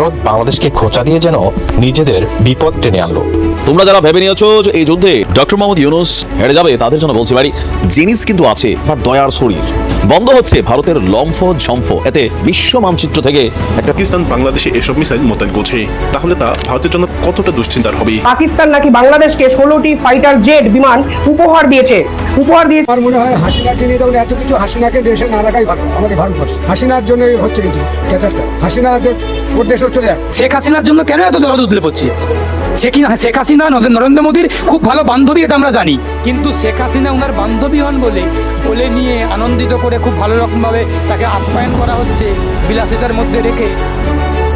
ভারত বাংলাদেশকে খোঁচা দিয়ে যেন নিজেদের বিপদ টেনে আনলো। তোমরা যারা ভেবে নিয়েছো যে এই যুদ্ধে ডক্টর মোহাম্মদ ইউনুস হেরে যাবে, তাদের জন্য বলছি বাড়ি জিনিস কিন্তু আছে বা দয়ার শরীর। বন্ধ হচ্ছে ভারতের লম্ফ ঝম্ফ। এতে বিশ্ব মানচিত্র থেকে পাকিস্তান বাংলাদেশে এসব মিসাইল মোতায়েন করছে। তাহলে তা ভারতের জন্য কতটা দুশ্চিন্তার হবে? পাকিস্তান নাকি বাংলাদেশকে ষোলোটি ফাইটার জেট বিমান উপহার দিয়েছে? উপহার দিয়েছে আমার মনে হয় হাসিনাকে নিয়ে যখন এত কিছু হাসিনাকে দেশে না রাখাই ভালো আমাদের ভারতবর্ষ। হাসিনার জন্য হচ্ছে কিন্তু হাসিনা ওর দেশেও চলে যাক শেখ হাসিনার জন্য কেন এত দরদ উতলে পড়ছে? শেখ শেখ হাসিনা নরেন্দ্র- মোদীর খুব ভালো বান্ধবী, এটা আমরা জানি। কিন্তু শেখ হাসিনা ওনার বান্ধবী হন বলে বলে নিয়ে আনন্দিত করে খুব ভালো রকমভাবে তাকে আপ্যায়ন করা হচ্ছে বিলাসিতার মধ্যে রেখে।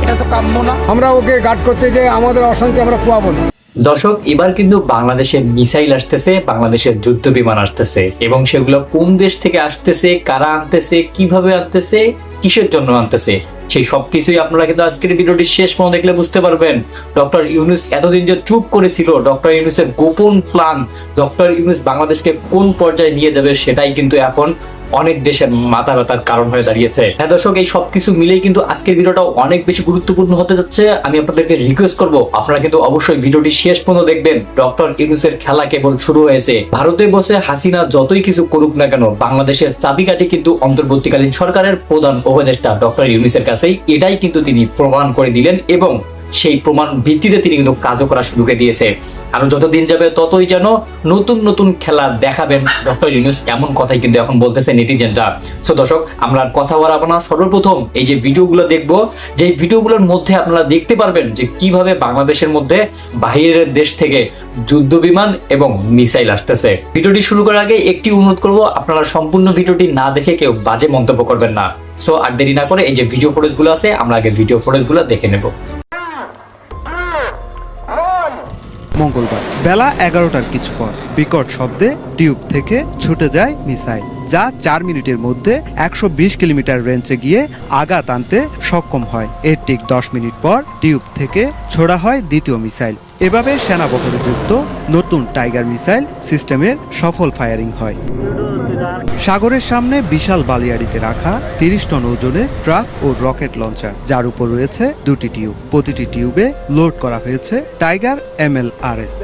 এটা তো কাম্য না। আমরা ওকে গার্ড করতে যে আমাদের অশান্তি আমরা পোয়াবো না। দর্শক, এবার কিন্তু বাংলাদেশের মিসাইল আসতেছে, বাংলাদেশের যুদ্ধ বিমান আসতেছে। এবং সেগুলো কোন দেশ থেকে আসতেছে, কারা আনতেছে, কীভাবে আনতেছে, কিসের জন্য আনতেছে, সেই সবকিছুই আপনারা কিন্তু আজকের ভিডিওটি শেষ পর্যন্ত দেখলে বুঝতে পারবেন। ডক্টর ইউনুস এতদিন যে চুপ করেছিল, ডক্টর ইউনুসের গোপন প্ল্যান, ডক্টর ইউনুস বাংলাদেশকে কোন পর্যায়ে নিয়ে যাবে সেটাই কিন্তু এখন অনেক দেশের মাথা ব্যথার কারণ হয়ে দাঁড়িয়েছে। হ্যাঁ দর্শক, এই সবকিছু মিলেই কিন্তু আজকের ভিডিওটা অনেক বেশি গুরুত্বপূর্ণ হতে যাচ্ছে। আমি আপনাদেরকে রিকোয়েস্ট করব, আপনারা কিন্তু অবশ্যই ভিডিওটি শেষ পর্যন্ত দেখবেন। ডক্টর ইউনুসের খেলা কেবল শুরু হয়েছে। ভারতে বসে হাসিনা যতই কিছু করুক না কেন, বাংলাদেশের চাবিকাঠি কিন্তু অন্তর্বর্তীকালীন সরকারের প্রধান উপদেষ্টা ডক্টর ইউনুসের কাছেই এটাই কিন্তু তিনি প্রমাণ করে দিলেন এবং সেই প্রমাণ ভিত্তিতে তিনি কিন্তু কাজও করা শুরু করে দিয়েছে। আর যতদিন যাবে ততই যেন নতুন নতুন খেলা দেখাবেন ডক্টর ইউনুস, এমন কথাই কিন্তু এখন বলতেছে নেটিজেনরা। সো দর্শক, আমরা কথা বাড়াবো না। সর্বপ্রথম এই যে ভিডিওগুলো দেখব যে ভিডিওগুলোর মধ্যে আপনারা দেখতে পারবেন যে কীভাবে বাংলাদেশের মধ্যে বাহিরের দেশ থেকে যুদ্ধ বিমান এবং মিসাইল আসতেছে। ভিডিওটি শুরু করার আগে একটি অনুরোধ করব, আপনারা সম্পূর্ণ ভিডিওটি না দেখে কেউ বাজে মন্তব্য করবেন না। সো আর দেরি না করে এই যে ভিডিও ফুটেজগুলো আছে, আমরা আগে ভিডিও ফুটেজগুলো দেখে নেব। মঙ্গলবার। বেলা এগারোটার কিছু পর বিকট শব্দে টিউব থেকে ছুটে যায় মিসাইল, যা চার মিনিটের মধ্যে একশো বিশ কিলোমিটার রেঞ্জে গিয়ে আঘাত আনতে সক্ষম হয়। এর ঠিক দশ মিনিট পর টিউব থেকে ছোড়া হয় দ্বিতীয় মিসাইল। এভাবে সেনাবহরে যুক্ত নতুন টাইগার মিসাইল সিস্টেমের সফল ফায়ারিং হয়। সাগরের সামনে বিশাল বালিয়াড়িতে রাখা তিরিশ টন ওজনের ট্রাক ও রকেট লঞ্চার, যার উপর রয়েছে দুটি টিউব। প্রতিটি টিউবে লোড করা হয়েছে tiger M L R S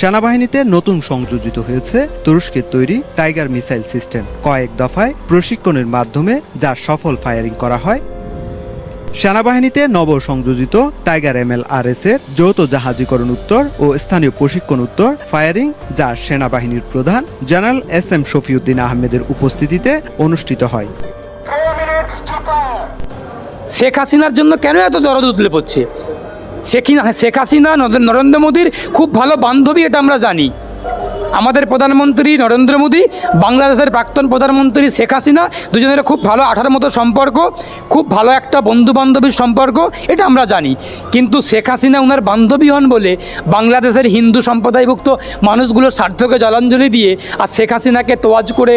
সেনাবাহিনীতে নতুন সংযোজিত হয়েছে তুরস্কের তৈরি টাইগার মিসাইল সিস্টেম। কয়েক দফায় প্রশিক্ষণের মাধ্যমে যার সফল ফায়ারিং করা হয় সেনাবাহিনীতে নব সংযোজিত tiger M L R S এর যৌথ জাহাজীকরণ উত্তর ও স্থানীয় প্রশিক্ষণ উত্তর, ফায়ারিং, যা সেনাবাহিনীর প্রধান জেনারেল এস এম শফিউদ্দিন আহমেদের উপস্থিতিতে অনুষ্ঠিত হয়। শেখ হাসিনার জন্য কেন এত দরদ উতলে পড়ছে? শেখ হাসিনা, নরেন্দ্র মোদীর খুব ভালো বান্ধবী, এটা আমরা জানি। আমাদের প্রধানমন্ত্রী নরেন্দ্র মোদী, বাংলাদেশের প্রাক্তন প্রধানমন্ত্রী শেখ হাসিনা, দুজনের খুব ভালো আঠার মতো সম্পর্ক, খুব ভালো একটা বন্ধু বান্ধবীর সম্পর্ক, এটা আমরা জানি। কিন্তু শেখ হাসিনা ওনার বান্ধবী হন বলে বাংলাদেশের হিন্দু সম্প্রদায়ভুক্ত মানুষগুলোর স্বার্থকে জলাঞ্জলি দিয়ে আর শেখ হাসিনাকে তোয়াজ করে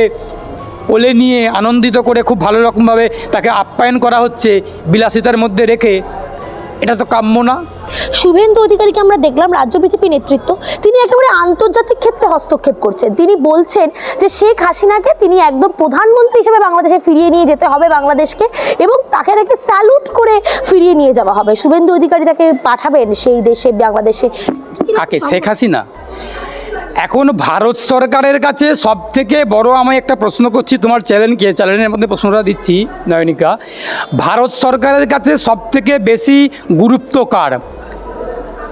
কোলে নিয়ে আনন্দিত করে খুব ভালো রকমভাবে তাকে আপ্যায়ন করা হচ্ছে, বিলাসিতার মধ্যে রেখে, এটা তো কাম্য না। শুভেন্দু অধিকারীকে আমরা দেখলাম রাজ্য বিজেপি নেতৃত্ব। তিনি একেবারে আন্তর্জাতিক ক্ষেত্রে হস্তক্ষেপ করছেন। তিনি বলছেন যে শেখ হাসিনাকে তিনি একদম প্রধানমন্ত্রী হিসেবে বাংলাদেশে ফিরিয়ে নিয়ে যেতে হবে বাংলাদেশকে এবং তাকে তাকে স্যালুট করে ফিরিয়ে নিয়ে যাওয়া হবে। শুভেন্দু অধিকারী তাকে পাঠাবেন সেই দেশে, বাংলাদেশে। কাকে? শেখ হাসিনা? এখন ভারত সরকারের কাছে সব থেকে বড় আমি একটা প্রশ্ন করছি, তোমার চ্যানেলকে চ্যানেলের মধ্যে প্রশ্নটা দিচ্ছি, নয়নিকা। ভারত সরকারের কাছে সব থেকে বেশি গুরুত্ব কার?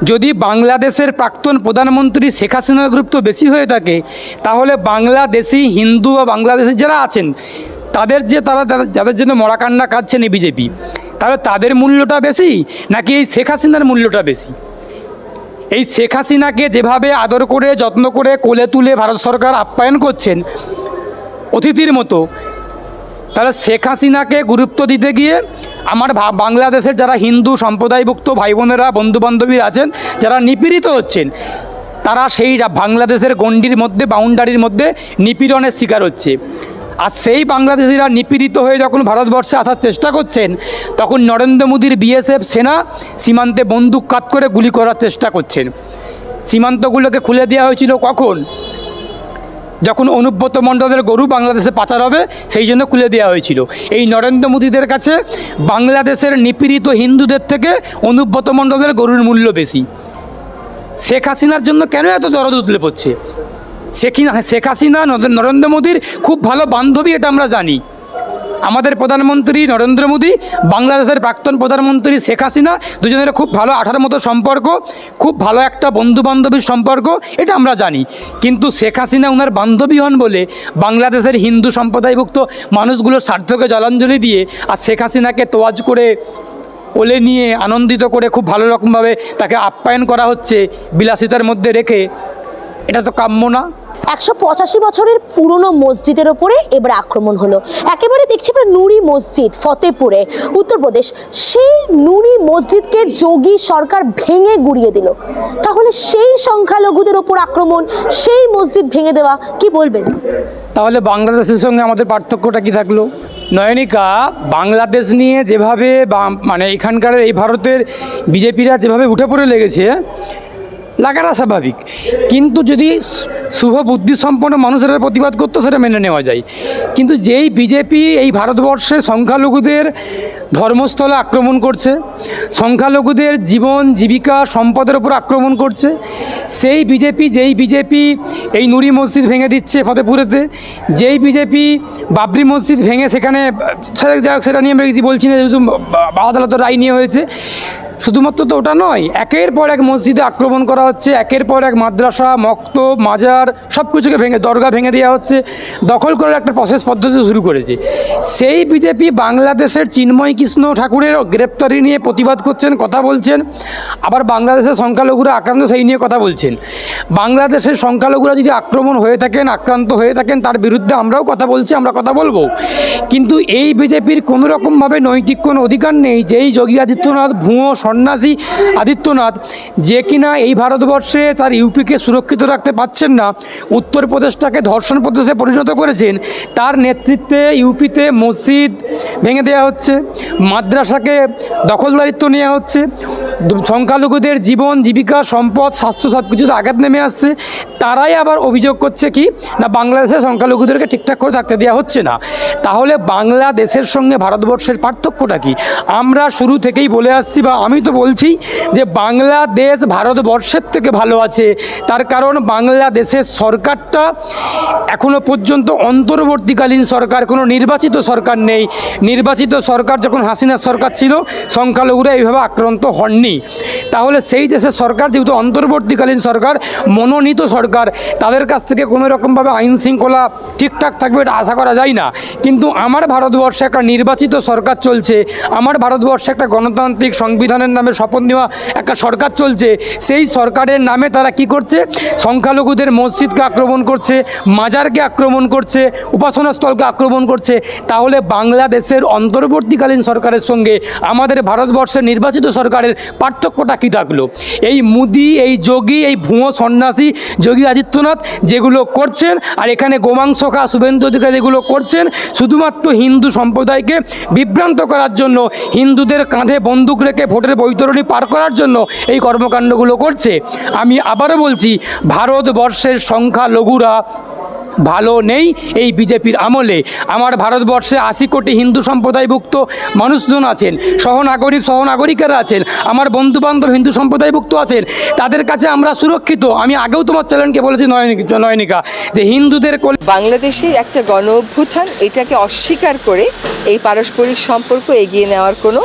যদি বাংলাদেশের প্রাক্তন প্রধানমন্ত্রী শেখ হাসিনার গুরুত্ব বেশি হয়ে থাকে, তাহলে বাংলাদেশি হিন্দু বা বাংলাদেশি যারা আছেন, তাদের যে তারা- যাদের জন্য মরাকান্না কাঁদছেন এই বিজেপি, তাহলে তাদের মূল্যটা বেশি নাকি এই শেখ হাসিনার মূল্যটা বেশি? এই শেখ হাসিনাকে যেভাবে আদর করে, যত্ন করে কোলে তুলে ভারত সরকার আপ্যায়ন করছেন, অতিথির মতো তাহলে শেখ হাসিনাকে গুরুত্ব দিতে গিয়ে আমার বাংলাদেশের যারা হিন্দু সম্প্রদায়ভুক্ত ভাই বোনেরা বন্ধু বান্ধবী আছেন, যারা নিপীড়িত হচ্ছেন, তারা সেই বাংলাদেশের গণ্ডির মধ্যে, বাউন্ডারির মধ্যে নিপীড়নের শিকার হচ্ছে। আর সেই বাংলাদেশিরা নিপীড়িত হয়ে যখন ভারতবর্ষে আসার চেষ্টা করছেন, তখন নরেন্দ্র মোদীর বিএসএফ সেনা সীমান্তে বন্দুক কাত করে গুলি করার চেষ্টা করছেন। সীমান্তগুলোকে খুলে দেওয়া হয়েছিল কখন? যখন অনুব্রত মণ্ডলের গরু বাংলাদেশে পাচার হবে, সেই জন্য খুলে দেওয়া হয়েছিল। এই নরেন্দ্র মোদীদের কাছে বাংলাদেশের নিপীড়িত হিন্দুদের থেকে অনুব্রত মণ্ডলের গরুর মূল্য বেশি। শেখ হাসিনার জন্য কেন এত দরদ উতলে পড়ছে? শেখ শেখ হাসিনা, নরেন্দ্র মোদীর খুব ভালো বান্ধবী, এটা আমরা জানি। আমাদের প্রধানমন্ত্রী নরেন্দ্র মোদী, বাংলাদেশের প্রাক্তন প্রধানমন্ত্রী শেখ হাসিনা, দুজনের খুব ভালো আঠার মতো সম্পর্ক, খুব ভালো একটা বন্ধু বান্ধবীর সম্পর্ক, এটা আমরা জানি। কিন্তু শেখ হাসিনা ওনার বান্ধবী হন বলে বাংলাদেশের হিন্দু সম্প্রদায়ভুক্ত মানুষগুলোর স্বার্থকে জলাঞ্জলি দিয়ে আর শেখ হাসিনাকে তোয়াজ করে কোলে নিয়ে আনন্দিত করে খুব ভালো রকমভাবে তাকে আপ্যায়ন করা হচ্ছে, বিলাসিতার মধ্যে রেখে, এটা তো কাম্য না। একশো পঁচাশি বছরের পুরনো মসজিদের ওপরে এবার আক্রমণ হলো। একেবারে দেখছি আমরা নুরি মসজিদ ফতেপুরে উত্তরপ্রদেশ, সেই নুরি মসজিদকে যোগী সরকার ভেঙে গুড়িয়ে দিল। তাহলে সেই সংখ্যালঘুদের ওপর আক্রমণ, সেই মসজিদ ভেঙে দেওয়া, কি বলবেন? তাহলে বাংলাদেশের সঙ্গে আমাদের পার্থক্যটা কি থাকল? নয়নিকা, বাংলাদেশ নিয়ে যেভাবে মানে এখানকার এই ভারতের বিজেপিরা যেভাবে উঠে পড়ে লেগেছে লাগাটা স্বাভাবিক। কিন্তু যদি শুভ বুদ্ধিসম্পন্ন মানুষেরা প্রতিবাদ করতো, সেটা মেনে নেওয়া যায়। কিন্তু যেই বিজেপি এই ভারতবর্ষে সংখ্যালঘুদের ধর্মস্থলে আক্রমণ করছে, সংখ্যালঘুদের জীবন, জীবিকা, সম্পদের উপর আক্রমণ করছে, সেই বিজেপি, যেই বিজেপি এই নুরি মসজিদ ভেঙে দিচ্ছে ফতেপুরেতে, যেই বিজেপি বাবরি মসজিদ ভেঙে সেখানে সেটা নিয়ে আমরা বলছি না, যেহেতু আদালতের রায় নিয়ে হয়েছে শুধুমাত্র তো ওটা নয়, একের পর এক মসজিদে আক্রমণ করা হচ্ছে, একের পর এক মাদ্রাসা মক্ত মাজার সব কিছুকে ভেঙে, দরগা ভেঙে দেওয়া হচ্ছে, দখল করার একটা প্রসেস পদ্ধতি শুরু করেছে। সেই বিজেপি বাংলাদেশের চিন্ময় কৃষ্ণ ঠাকুরের গ্রেপ্তারি নিয়ে প্রতিবাদ করছেন, কথা বলছেন। আবার বাংলাদেশের সংখ্যালঘুরা আক্রান্ত, সেই নিয়ে কথা বলছেন। বাংলাদেশের সংখ্যালঘুরা যদি আক্রমণ হয়ে থাকেন, আক্রান্ত হয়ে থাকেন, তার বিরুদ্ধে আমরাও কথা বলছি, আমরা কথা বলব। কিন্তু এই বিজেপির কোনো রকমভাবে নৈতিক কোনো অধিকার নেই, যেই যোগী আদিত্যনাথ ভুয়ো সন্ন্যাসী আদিত্যনাথ, যে কিনা এই ভারতবর্ষে তার ইউপিকে সুরক্ষিত রাখতে পারছেন না উত্তরপ্রদেশটাকে ধর্ষণ প্রদেশে পরিণত করেছেন, তার নেতৃত্বে ইউপিতে মসজিদ ভেঙে দেওয়া হচ্ছে, মাদ্রাসাকে দখলদারিত্ব নেওয়া হচ্ছে, সংখ্যালঘুদের জীবন, জীবিকা, সম্পদ, স্বাস্থ্য সব কিছুতে আঘাত নেমে আসছে, তারাই আবার অভিযোগ করছে কি, না বাংলাদেশে সংখ্যালঘুদেরকে ঠিকঠাক করে থাকতে দেওয়া হচ্ছে না। তাহলে বাংলাদেশের সঙ্গে ভারতবর্ষের পার্থক্যটা কি? আমরা শুরু থেকেই বলে আসছি বা আমি তো বলছি যে বাংলাদেশ ভারতবর্ষের থেকে ভালো আছে। তার কারণ বাংলাদেশের সরকারটা এখনও পর্যন্ত অন্তর্বর্তীকালীন সরকার, কোনো নির্বাচিত সরকার নেই। নির্বাচিত সরকার যখন হাসিনা সরকার ছিল, সংখ্যালঘুরা এইভাবে আক্রান্ত হননি। তাহলে সেই দেশের সরকার যেহেতু অন্তর্বর্তীকালীন সরকার, মনোনীত সরকার, তাদের কাছ থেকে কোনো রকমভাবে আইন শৃঙ্খলা ঠিকঠাক থাকবে এটা আশা করা যায় না। কিন্তু আমার ভারতবর্ষে একটা নির্বাচিত সরকার চলছে, আমার ভারতবর্ষে একটা গণতান্ত্রিক সংবিধানের নামে শপথ নেওয়া একটা সরকার চলছে। সেই সরকারের নামে তারা কি করছে? সংখ্যালঘুদের মসজিদকে আক্রমণ করছে, মাজারকে আক্রমণ করছে উপাসনা স্থলকে আক্রমণ করছে। তাহলে বাংলাদেশের অন্তর্বর্তীকালীন সরকারের সঙ্গে আমাদের ভারতবর্ষের নির্বাচিত সরকারের পার্থক্যটা কী থাকল? এই মুদি, এই যোগী, এই ভুয়ো সন্ন্যাসী যোগী আদিত্যনাথ যেগুলো করছেন আর এখানে গোমাংসখা শুভেন্দু অধিকারী যেগুলো করছেন, শুধুমাত্র হিন্দু সম্প্রদায়কে বিভ্রান্ত করার জন্য হিন্দুদের কাঁধে বন্দুক রেখে ভোটের বৈতরণী পার করার জন্য এই কর্মকাণ্ডগুলো করছে। আমি আবারও বলছি, ভারতবর্ষের সংখ্যালঘুরা ভালো নেই এই বিজেপির আমলে। আমার ভারতবর্ষে আশি কোটি হিন্দু সম্প্রদায়ভুক্ত মানুষজন আছেন, সহনাগরিক সহনাগরিকেরা আছেন, আমার বন্ধু বান্ধব হিন্দু সম্প্রদায়ভুক্ত আছেন, তাদের কাছে আমরা সুরক্ষিত। আমি আগেও তোমার চ্যানেলকে বলেছি নয়নিকা, যে হিন্দুদের কোলে বাংলাদেশের একটা গণ অভ্যুত্থান এটাকে অস্বীকার করে এই পারস্পরিক সম্পর্ক এগিয়ে নেওয়ার কোনো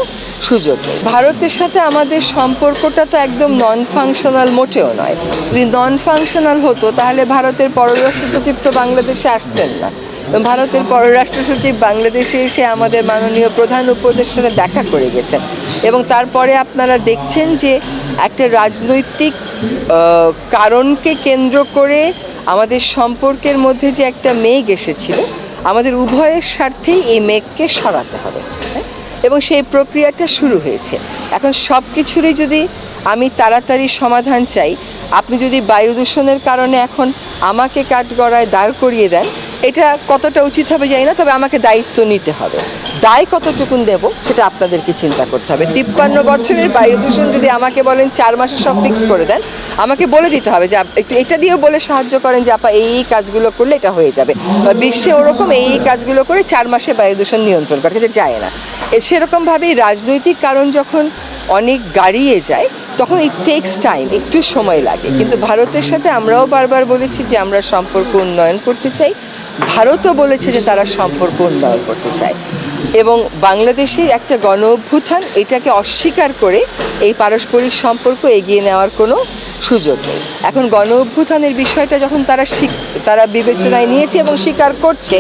সুযোগ নেই। ভারতের সাথে আমাদের সম্পর্কটা তো একদম নন ফাংশনাল মোটেও নয়। যদি নন ফাংশনাল হতো, তাহলে ভারতের পররাষ্ট্র সচিব তো বাংলাদেশে আসতেন না। ভারতের পররাষ্ট্র সচিব বাংলাদেশে এসে আমাদের মাননীয় প্রধান উপদেষ্টার দেখা করে গেছেন। এবং তারপরে আপনারা দেখছেন যে একটা রাজনৈতিক কারণকে কেন্দ্র করে আমাদের সম্পর্কের মধ্যে যে একটা মেঘ এসেছিল, আমাদের উভয়ের স্বার্থেই এই মেঘকে সরাতে হবে? এবং সেই প্রক্রিয়াটা শুরু হয়েছে। এখন সব কিছুরই যদি আমি তাড়াতাড়ি সমাধান চাই, আপনি যদি বায়ু দূষণের কারণে এখন আমাকে কাঠগড়ায় দাঁড় করিয়ে দেন এটা কতটা উচিত হবে জানি না, তবে আমাকে দায়িত্ব নিতে হবে। দায় কতটুকুন দেব, সেটা আপনাদেরকে চিন্তা করতে হবে। তিপ্পান্ন বছরের বায়ু দূষণ যদি আমাকে বলেন, চার মাসে সব ফিক্স করে দেন, আমাকে বলে দিতে হবে যে একটু এটা দিয়েও বলে সাহায্য করেন যে, আপা, এই এই কাজগুলো করলে এটা হয়ে যাবে। বা বিশ্বে ওরকম এই এই কাজগুলো করে চার মাসে বায়ু দূষণ নিয়ন্ত্রণ করা যায় না। সেরকমভাবেই রাজনৈতিক কারণ যখন অনেক গাড়িয়ে যায় তখন ইট টেক্স টাইম একটু সময় লাগে। কিন্তু ভারতের সাথে আমরাও বারবার বলেছি যে আমরা সম্পর্ক উন্নয়ন করতে চাই। ভারতও বলেছে যে তারা সম্পর্ক উন্নয়ন করতে চায়। এবং বাংলাদেশের একটা গণ অভ্যুত্থান এটাকে অস্বীকার করে এই পারস্পরিক সম্পর্ক এগিয়ে নেওয়ার কোনো সুযোগ নেই। এখন গণ অভ্যুত্থানের বিষয়টা যখন তারা তারা বিবেচনায় নিয়েছে এবং স্বীকার করছে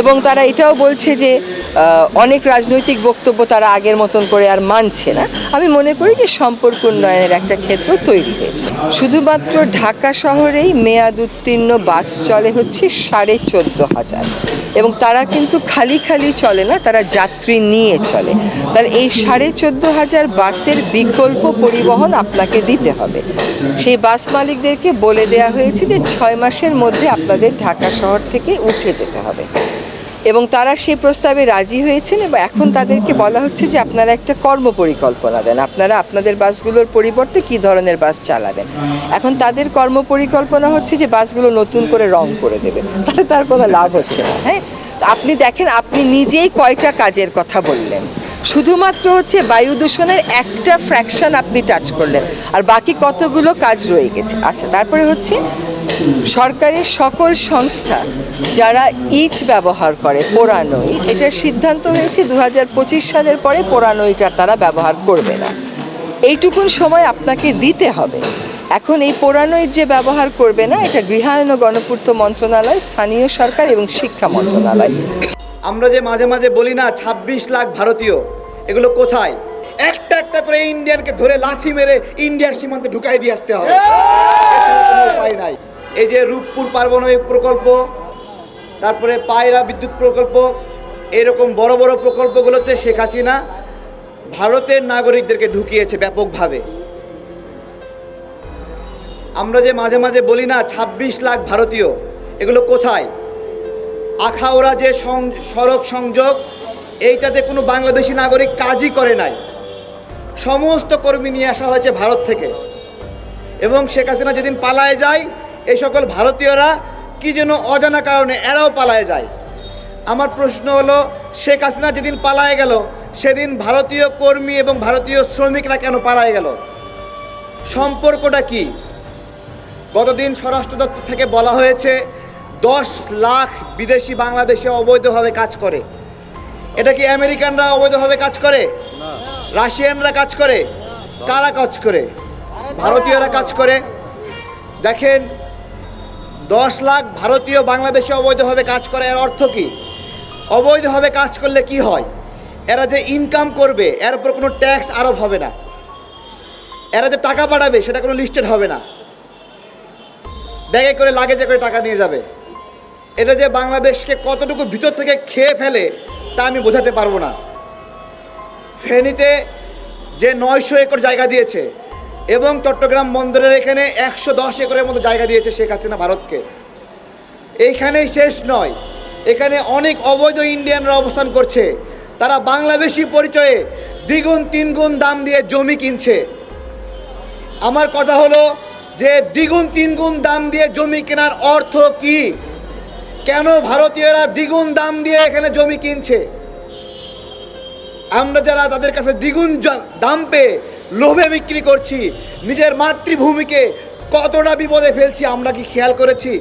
এবং তারা এটাও বলছে যে অনেক রাজনৈতিক বক্তব্য তারা আগের মতন করে আর মানছে না। আমি মনে করি যে সম্পর্ক উন্নয়নের একটা ক্ষেত্র তৈরি হয়েছে। শুধুমাত্র ঢাকা শহরেই মেয়াদ উত্তীর্ণ বাস চলে হচ্ছে সাড়ে চোদ্দ হাজার। এবং তারা কিন্তু খালি খালি চলে না, তারা যাত্রী নিয়ে চলে। তাহলে এই সাড়ে চোদ্দ হাজার বাসের বিকল্প পরিবহন আপনাকে দিতে হবে। সেই বাস মালিকদেরকে বলে দেওয়া হয়েছে যে ছয় মাসের মধ্যে আপনাদের ঢাকা শহর থেকে উঠে যেতে হবে। এবং তারা সেই প্রস্তাবে রাজি হয়েছেন এবং এখন তাদেরকে বলা হচ্ছে যে আপনারা একটা কর্ম পরিকল্পনা দেন। আপনারা আপনাদের বাসগুলোর পরিবর্তে কী ধরনের বাস চালাবেন? এখন তাদের কর্ম পরিকল্পনা হচ্ছে যে বাসগুলো নতুন করে রং করে দেবেন তাহলে তার কোনো লাভ হচ্ছে না হ্যাঁ? আপনি দেখেন, আপনি নিজেই কয়টা কাজের কথা বললেন। শুধুমাত্র হচ্ছে বায়ু দূষণের একটা ফ্র্যাকশন আপনি টাচ করলেন। আর বাকি কতগুলো কাজ রয়ে গেছে। আচ্ছা তারপরে হচ্ছে সরকারের সকল সংস্থা যারা ইট ব্যবহার করে, পোড়ানো ইট, এটার সিদ্ধান্ত হয়েছে দু হাজার পঁচিশ সালের পরে পোড়ানো তারা ব্যবহার করবে না। এইটুকুন সময় আপনাকে দিতে হবে। এখন এই পোড়ানো ইট যে ব্যবহার করবে না, এটা গৃহায়ন ও গণপূর্ত মন্ত্রণালয়, স্থানীয় সরকার এবং শিক্ষা মন্ত্রণালয়। আমরা যে মাঝে মাঝে বলি না ২৬ লাখ ভারতীয়, এগুলো কোথায়? একটা একটা করে ইন্ডিয়ানকে ধরে লাথি মেরে ইন্ডিয়ার সীমান্তে ঢুকাই দিয়ে আসতে হবে। উপায় নাই। এই যে রূপপুর পারমাণবিক প্রকল্প, তারপরে পায়রা বিদ্যুৎ প্রকল্প, এরকম বড় বড় প্রকল্পগুলোতে শেখ হাসিনা ভারতের নাগরিকদেরকে ঢুকিয়েছে ব্যাপকভাবে। আমরা যে মাঝে মাঝে বলি না ২৬ লাখ ভারতীয়, এগুলো কোথায়? আখাউড়া যে সড়ক সংযোগ, এইটাতে কোনো বাংলাদেশি নাগরিক কাজই করে নাই। সমস্ত কর্মী নিয়ে আসা হয়েছে ভারত থেকে। এবং শেখ হাসিনা যেদিন পালায় যায় এই সকল ভারতীয়রা কি যেন অজানা কারণে এরাও পালায় যায়। আমার প্রশ্ন হলো শেখ হাসিনা যেদিন পালায় গেল সেদিন ভারতীয় কর্মী এবং ভারতীয় শ্রমিকরা কেন পালায় গেল? সম্পর্কটা কি? গতদিন স্বরাষ্ট্র দপ্তর থেকে বলা হয়েছে দশ লাখ বিদেশি বাংলাদেশে অবৈধভাবে কাজ করে। এটা কি আমেরিকানরা অবৈধভাবে কাজ করে? রাশিয়ানরা কাজ করে? কারা কাজ করে? ভারতীয়রা কাজ করে। দেখেন দশ লাখ ভারতীয় বাংলাদেশে অবৈধভাবে কাজ করে, এর অর্থ কী? অবৈধভাবে কাজ করলে কি হয়? এরা যে ইনকাম করবে, এর উপর কোনো ট্যাক্স আরোপ হবে না। এরা যে টাকা পাঠাবে, সেটা কোনো লিস্টেড হবে না। ব্যাগে করে লাগেজে করে টাকা নিয়ে যাবে। এটা যে বাংলাদেশকে কতটুকু ভিতর থেকে খেয়ে ফেলে, তা আমি বোঝাতে পারব না। ফেনীতে যে নয়শো একর জায়গা দিয়েছে এবং চট্টগ্রাম বন্দরের এখানে একশো দশ একরের মতো জায়গা দিয়েছে শেখ হাসিনা ভারতকে। এইখানেই শেষ নয়। এখানে অনেক অবৈধ ইন্ডিয়ানরা অবস্থান করছে। তারা বাংলাদেশি পরিচয়ে দ্বিগুণ, তিনগুণ দাম দিয়ে জমি কিনছে। আমার কথা হলো যে দ্বিগুণ, তিনগুণ দাম দিয়ে জমি কেনার অর্থ কি? কেন ভারতীয়রা দ্বিগুণ দাম দিয়ে এখানে জমি কিনছে? আমরা যারা তাদের কাছে দ্বিগুণ দাম পেয়ে লোভে বিক্রি করছি। নিজের মাতৃভূমিকে কতটা বিপদে ফেলছি আমরা কি খেয়াল করেছি?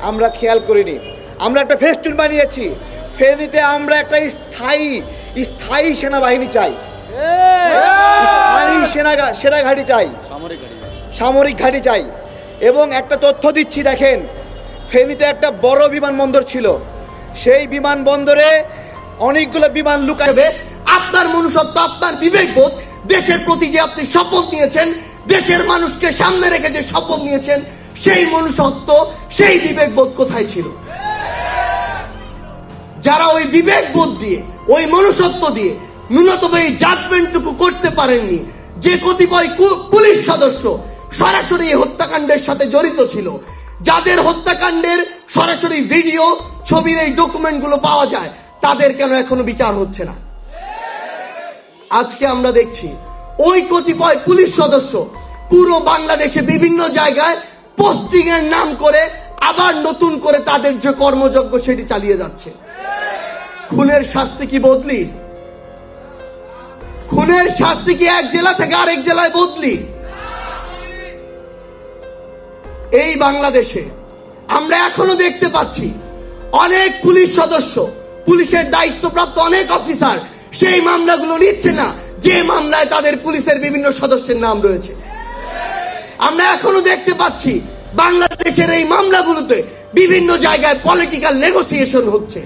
আমরা খেয়াল করিনি। আমরা একটা ফেস্টুন বানিয়েছি। ফেনীতে আমরা একটা স্থায়ী স্থায়ী সেনাবাহিনী চাই। স্থায়ী সেনা সেনা ঘাঁটি চাই। সামরিক ঘাঁটি। চাই। এবং একটা তথ্য দিচ্ছি দেখেন ফেনীতে একটা বড় বিমানবন্দর ছিল। সেই বিমানবন্দরে অনেকগুলো বিমান লুকাবে আপনার মনুষ্যত্ব আপনার বিবেকবোধ দেশের প্রতি যে আপনি শপথ নিয়েছেন, দেশের মানুষকে সামনে রেখে যে শপথ নিয়েছেন, সেই মনুষ্যত্ব, সেই বিবেকবোধ কোথায় ছিল? যারা ওই বিবেকবোধ দিয়ে, ওই মনুষ্যত্ব দিয়ে ন্যূনতম এই জাজমেন্টটুকু করতে পারেননি, যে কতিপয় পুলিশ সদস্য সরাসরি হত্যাকাণ্ডের সাথে জড়িত ছিল, যাদের হত্যাকাণ্ডের সরাসরি ভিডিও ছবির এই ডকুমেন্টগুলো পাওয়া যায়, তাদের কেন এখনও বিচার হচ্ছে না? আজকে আমরা দেখছি ওই কতিপয় পুলিশ সদস্য পুরো বাংলাদেশে বিভিন্ন জায়গায় পোস্টিং এর নাম করে আবার নতুন করে তাদের যে কর্মযজ্ঞ সেটি চালিয়ে যাচ্ছে। খুনের শাস্তি কি বদলি? খুনের শাস্তি কি এক জেলা থেকে আরেক জেলায় বদলি? এই বাংলাদেশে আমরা এখনও দেখতে পাচ্ছি অনেক পুলিশ সদস্য, পুলিশের দায়িত্বপ্রাপ্ত অনেক অফিসার সেই মামলাগুলো নিচ্ছে না। যে মামলায় তাদের পুলিশের বিভিন্ন সদস্যের নাম রয়েছে। আমরা এখনও দেখতে পাচ্ছি, বাংলাদেশের এই মামলাগুলোতে বিভিন্ন জায়গায় পলিটিক্যাল নেগোসিয়েশন হচ্ছে।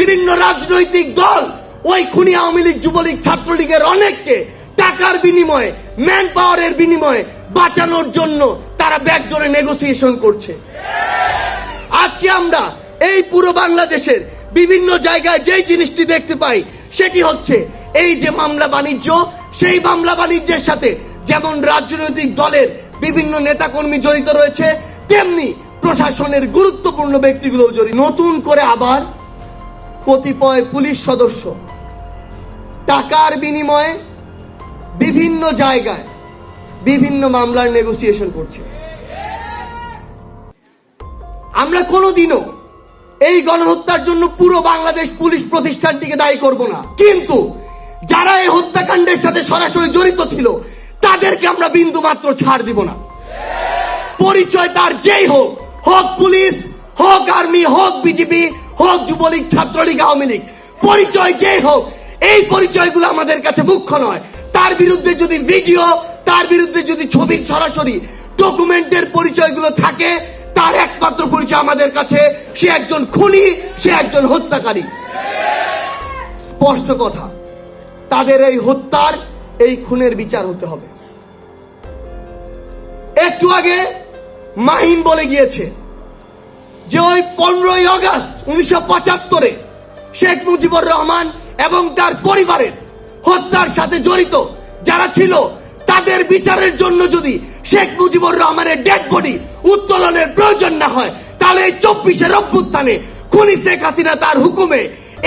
বিভিন্ন রাজনৈতিক দল ওই খুনি আওয়ামী লীগ, যুবলীগ, ছাত্রলীগের অনেককে টাকার বিনিময়ে ম্যান পাওয়ারের বিনিময়ে বাঁচানোর জন্য তারা ব্যাকডোরে নেগোসিয়েশন করছে। আজকে আমরা এই পুরো বাংলাদেশের বিভিন্ন জায়গায় যেই জিনিসটি দেখতে পাই সেটি হচ্ছে এই যে মামলা বাণিজ্য, সেই মামলা বাণিজ্যের সাথে যেমন রাজনৈতিক দলের বিভিন্ন নেতাকর্মী জড়িত রয়েছে, তেমনি প্রশাসনের গুরুত্বপূর্ণ ব্যক্তিগুলো জড়িত। নতুন করে আবার কতিপয় পুলিশ সদস্য টাকার বিনিময়ে বিভিন্ন জায়গায় বিভিন্ন মামলার নেগোসিয়েশন করছে। আমরা কোনোদিনও এই গণহত্যার জন্য পুরো বাংলাদেশ পুলিশ প্রতিষ্ঠানটিকে দায়ী করব না। কিন্তু যারা এই হত্যাকাণ্ডের সাথে সরাসরি জড়িত ছিল, তাদেরকে আমরা বিন্দু মাত্র ছাড় দিব না। পরিচয় তার যেই হোক হোক পুলিশ, হোক আর্মি, হোক বিজেপি হোক যুবলীগ, ছাত্রলীগ, আওয়ামী লীগ, পরিচয় যেই হোক, এই পরিচয়গুলো আমাদের কাছে মুখ্য নয়। তার বিরুদ্ধে যদি ভিডিও, তার বিরুদ্ধে যদি ছবির সরাসরি ডকুমেন্টের পরিচয়গুলো থাকে তার একমাত্র পরিচয় আমাদের কাছে। সে একজন খুনি, সে একজন হত্যাকারী। স্পষ্ট কথা, তাদের এই হত্যার, এই খুনের বিচার হতে হবে। একটু আগে মাহিন বলে গিয়েছে যে ওই পনেরোই আগস্ট উনিশশো পঁচাত্তরে শেখ মুজিবুর রহমান এবং তার পরিবারের হত্যার সাথে জড়িত যারা ছিল, তাদের বিচারের জন্য যদি শেখ মুজিবুর রহমানের ডেড বডি উত্তোলনের প্রয়োজন না হয়। তাহলে এই চব্বিশের অভ্যুত্থানে খুনি শেখ হাসিনা তার হুকুমে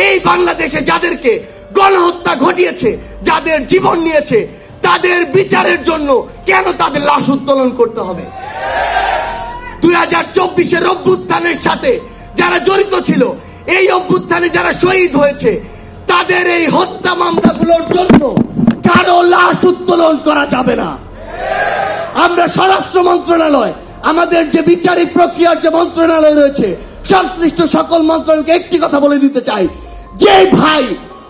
এই বাংলাদেশে যাদেরকে গণহত্যা ঘটিয়েছে, যাদের জীবন নিয়েছে, তাদের বিচারের জন্য কেন তাদের লাশ উত্তোলন করতে হবে? দুই হাজার চব্বিশের অভ্যুত্থানের সাথে যারা জড়িত ছিল, এই অভ্যুত্থানে যারা শহীদ হয়েছে, তাদের এই হত্যা মামলাগুলোর জন্য কারও লাশ উত্তোলন করা যাবে না। আমরা স্বরাষ্ট্র মন্ত্রণালয় আমাদের যে বিচারিক প্রক্রিয়ার যে মন্ত্রণালয় রয়েছে, সংশ্লিষ্ট সকল মন্ত্রণালয়কে একটি কথা বলে দিতে চাই। যে ভাই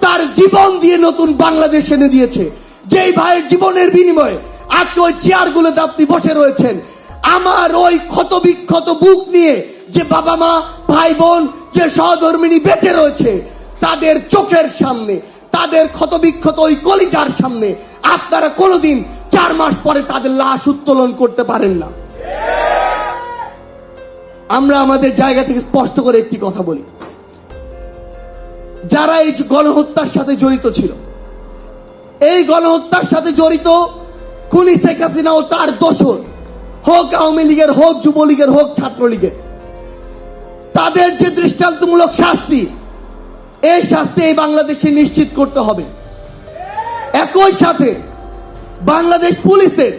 তার জীবন দিয়ে নতুন বাংলাদেশ এনে দিয়েছে, যেই ভাইয়ের জীবনের বিনিময়ে আজকে ওই চেয়ারগুলোতে আপনি বসে রয়েছেন, আমার ওই ক্ষত বিক্ষত বুক নিয়ে যে বাবা মা, ভাই বোন, যে সহধর্মিনী বেঁচে রয়েছে, তাদের চোখের সামনে, তাদের ক্ষত বিক্ষত ওই কলিজার সামনে আপনারা কোনোদিন চার মাস পরে তাদের লাশ উত্তোলন করতে পারেন না। আমরা আমাদের জায়গা থেকে স্পষ্ট করে একটি কথা বলি। যারা এই গণহত্যার সাথে জড়িত ছিল, এই গণহত্যার সাথে জড়িত খুনি শেখ হাসিনা ও তার দোষর, হোক আওয়ামী লীগের, হোক যুবলীগের, হোক ছাত্রলীগের, তাদের যে দৃষ্টান্তমূলক শাস্তি, এই শাস্তি এই বাংলাদেশে নিশ্চিত করতে হবে। একই সাথে বাংলাদেশ পুলিশের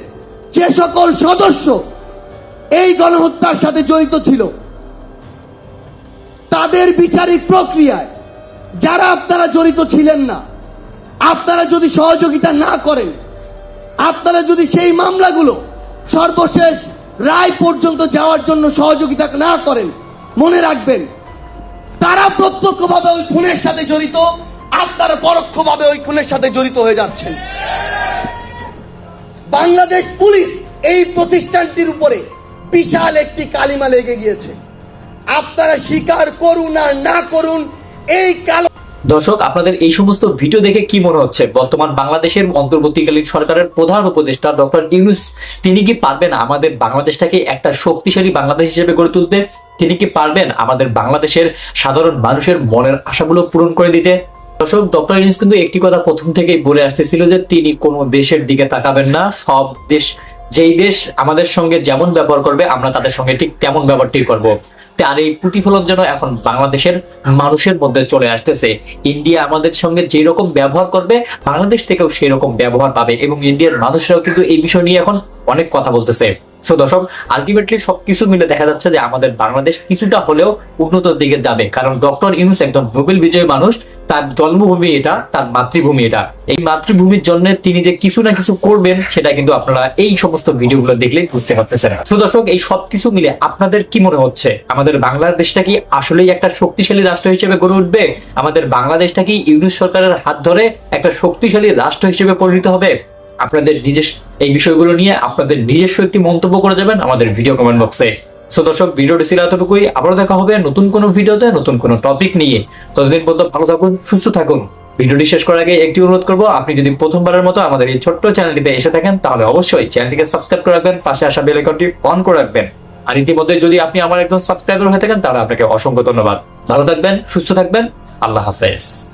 যে সকল সদস্য এই গণহত্যার সাথে জড়িত ছিল। তাদের বিচারিক প্রক্রিয়ায় যারা আপনারা জড়িত ছিলেন না, আপনারা যদি সহযোগিতা না করেন, আপনারা যদি সেই মামলাগুলো সর্বশেষ রায় পর্যন্ত যাওয়ার জন্য সহযোগিতা না করেন, মনে রাখবেন, তারা প্রত্যক্ষভাবে ওই খুনের সাথে জড়িত, আপনারা পরোক্ষভাবে ওই খুনের সাথে জড়িত হয়ে যাচ্ছেন। বাংলাদেশ পুলিশ এই প্রতিষ্ঠানটির উপরে বিশাল একটি কালিমা লেগে গিয়েছে। আপনারা স্বীকার করুন আর না করুন, এই কালো দর্শক, আপনাদের এই সমস্ত ভিডিও দেখে কি মনে হচ্ছে? বর্তমান বাংলাদেশের অন্তর্বর্তীকালীন সরকারের প্রধান উপদেষ্টা ডক্টর ইউনুস, তিনি কি পারবেন আমাদের বাংলাদেশটাকে একটা শক্তিশালী বাংলাদেশ হিসেবে গড়ে তুলতে? তিনি কি পারবেন আমাদের বাংলাদেশের সাধারণ মানুষের মনের আশাগুলো পূরণ করে দিতে? দর্শক, ডক্টর ইউনুস কিন্তু একটি কথা প্রথম থেকেই বলে আসতেছিল যে তিনি কোনো দেশের দিকে তাকাবেন না, সব দেশ যেই দেশ আমাদের সঙ্গে যেমন ব্যবহার করবে, আমরা তাদের সঙ্গে ঠিক তেমন ব্যবহারটি করব। তার এই প্রতিফলন যেন এখন বাংলাদেশের মানুষের মধ্যে চলে আসতেছে। ইন্ডিয়া আমাদের সঙ্গে যে রকম ব্যবহার করবে, বাংলাদেশ থেকেও সেই রকম ব্যবহার পাবে এবং ইন্ডিয়ার মানুষরাও কিন্তু এই বিষয় নিয়ে এখন অনেক কথা বলতেছে। সো দর্শক আলটিমেটলি সবকিছু মিলে দেখা যাচ্ছে যে আমাদের বাংলাদেশ কিছুটা হলেও উন্নতর দিকে যাবে। কারণ ডক্টর ইউনুস একজন নোবেল বিজয়ী মানুষ, তার জন্মভূমি এটা, তার মাতৃভূমি এটা। এই মাতৃভূমির জন্য তিনি যে কিছু না কিছু করবেন, সেটা কিন্তু আপনারা এই সমস্ত ভিডিওগুলো দেখলে বুঝতে পারতেছেন। তো দর্শক, এই সবকিছু মিলে আপনাদের কি মনে হচ্ছে? আমাদের বাংলাদেশটা কি আসলেই একটা শক্তিশালী রাষ্ট্র হিসেবে গড়ে উঠবে? আমাদের বাংলাদেশটা কি ইউনুস সরকারের হাত ধরে একটা শক্তিশালী রাষ্ট্র হিসেবে পরিণত হবে? আপনাদের নিজস্ব এই বিষয়গুলো নিয়ে আপনাদের নিজস্ব একটি মন্তব্য করে যাবেন আমাদের ভিডিও কমেন্ট বক্সে সো দর্শক, ভিডিওটি ছিল এতটুকুই। আবারও দেখা হবে নতুন কোনো ভিডিওতে, নতুন কোনো টপিক নিয়ে। ততদিন পর্যন্ত ভালো থাকুন, সুস্থ থাকুন। ভিডিওটি শেষ করার আগে একটি অনুরোধ করব, আপনি যদি প্রথমবারের মতো আমাদের এই ছোট্ট চ্যানেলটিতে এসে থাকেন, তাহলে অবশ্যই চ্যানেলটিকে সাবস্ক্রাইব করে রাখবেন, পাশে আসা বেল আইকনটি অন করে রাখবেন। আর ইতিমধ্যে যদি আপনি আমার একজন সাবস্ক্রাইবার হয়ে থাকেন, তাহলে আপনাকে অসংখ্য ধন্যবাদ। ভালো থাকবেন, সুস্থ থাকবেন। আল্লাহ হাফেজ।